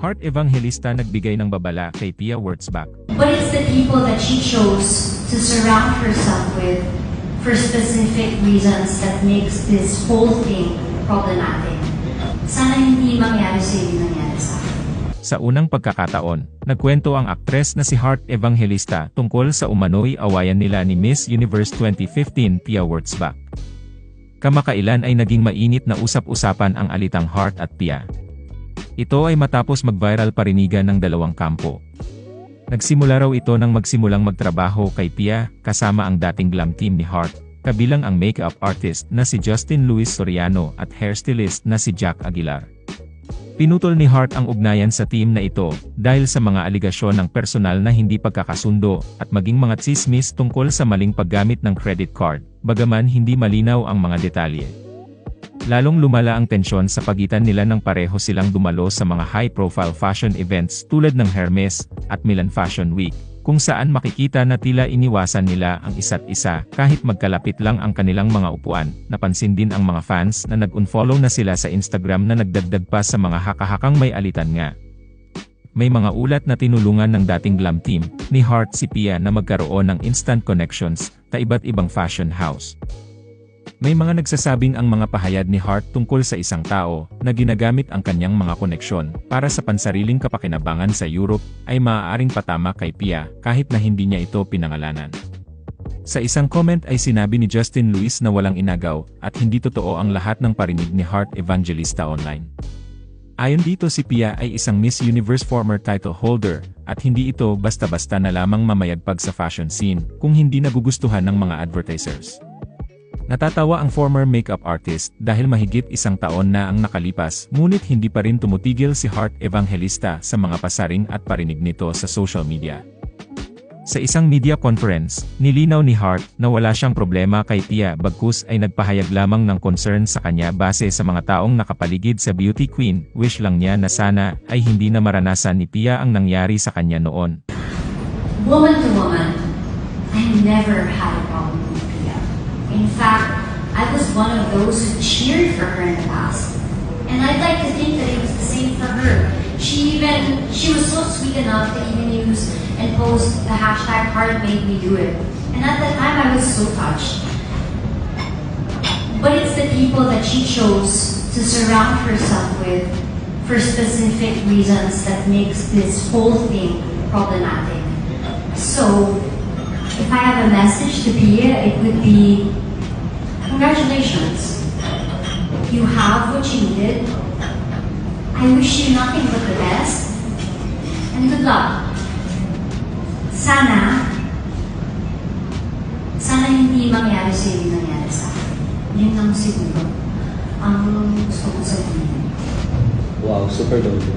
Heart Evangelista nagbigay ng babala kay Pia Wurtzbach. But it's the people that she chose to surround herself with for specific reasons that makes this whole thing problematic. Sana hindi mangyari sa iyo nangyari sa akin. Sa unang pagkakataon, nagkwento ang aktres na si Heart Evangelista tungkol sa umano'y awayan nila ni Miss Universe 2015 Pia Wurtzbach. Kamakailan ay naging mainit na usap-usapan ang alitang Heart at Pia. Ito ay matapos mag-viral parinigan ng dalawang kampo. Nagsimula raw ito nang magsimulang magtrabaho kay Pia, kasama ang dating glam team ni Heart, kabilang ang makeup artist na si Justin Luis Soriano at hairstylist na si Jack Aguilar. Pinutol ni Hart ang ugnayan sa team na ito dahil sa mga aligasyon ng personal na hindi pagkakasundo at maging mga tsismis tungkol sa maling paggamit ng credit card, bagaman hindi malinaw ang mga detalye. Lalong lumala ang tensyon sa pagitan nila nang pareho silang dumalo sa mga high-profile fashion events tulad ng Hermes at Milan Fashion Week, kung saan makikita na tila iniwasan nila ang isa't isa kahit magkalapit lang ang kanilang mga upuan. Napansin din ang mga fans na nag-unfollow na sila sa Instagram na nagdagdag pa sa mga hakahakang may alitan nga. May mga ulat na tinulungan ng dating glam team ni Heart si Pia na magkaroon ng instant connections sa iba't ibang fashion house. May mga nagsasabing ang mga pahayag ni Hart tungkol sa isang tao na ginagamit ang kanyang mga koneksyon para sa pansariling kapakinabangan sa Europe ay maaaring patama kay Pia kahit na hindi niya ito pinangalanan. Sa isang comment ay sinabi ni Justin Luis na walang inagaw at hindi totoo ang lahat ng parinig ni Hart Evangelista online. Ayon dito si Pia ay isang Miss Universe former title holder at hindi ito basta-basta na lamang mamayagpag sa fashion scene kung hindi nagugustuhan ng mga advertisers. Natatawa ang former makeup artist dahil mahigit isang taon na ang nakalipas ngunit hindi pa rin tumutigil si Hart Evangelista sa mga pasaring at parinig nito sa social media. Sa isang media conference, nilinaw ni Hart na wala siyang problema kay Pia bagkus ay nagpahayag lamang ng concern sa kanya base sa mga taong nakapaligid sa beauty queen, wish lang niya na sana ay hindi na maranasan ni Pia ang nangyari sa kanya noon. Woman to woman, I never had a problem fact, I was one of those who cheered for her in the past. And I'd like to think that it was the same for her. She even, she was so sweet enough to even use and post the hashtag heart made me do it. And at that time, I was so touched. But it's the people that she chose to surround herself with for specific reasons that makes this whole thing problematic. So, if I have a message to Pia, it would be congratulations. You have what you needed. I wish you nothing but the best. And good luck. Sana, sana hindi mangyari sa iyo nangyari sa akin. Yun lang siguro ang gusto ko sabihin. Wow, super logo.